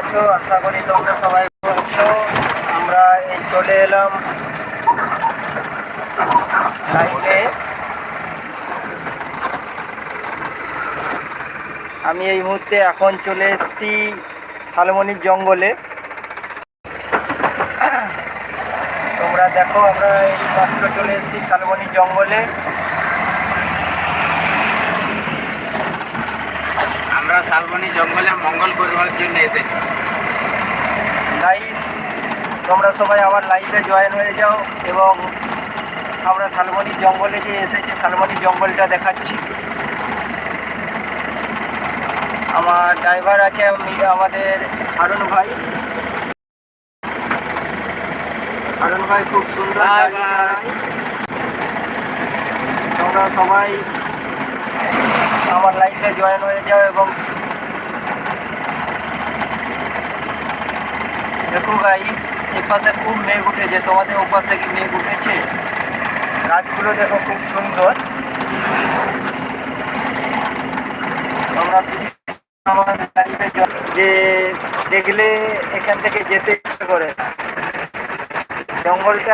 আছো? আশা করি তোমরা সবাই আছো। আমরা এই চলে এলাম লাইভে। আমি এই মুহূর্তে এখন চলে এসেছি শালমনির জঙ্গলে। তোমরা দেখো, আমরা এই মাত্র চলে এসেছি শালমনির জঙ্গলে। আমরা শালবনি জঙ্গলে মঙ্গল করবার জন্য এসেছি নাইস তোমরা সবাই আমার লাইফে জয়েন হয়ে যাও এবং আমরা শালমনির জঙ্গলে যে এসেছি শালমনির জঙ্গলটা দেখাচ্ছি। আমার ড্রাইভার আছে আমি- আমাদের হারুন ভাই। হারুন ভাই খুব সুন্দর তোমরা সবাই আমার লাইফে জয়েন হয়ে যাও এবং দেখো গাইস এই পাশে খুব মেঘ উঠেছে। তোমাদের ও পাশে কি মেঘ উঠেছে? গাছগুলো দেখো খুব সুন্দর। please যে দেখলে এখান থেকে যেতে ইচ্ছে করে। জঙ্গলটা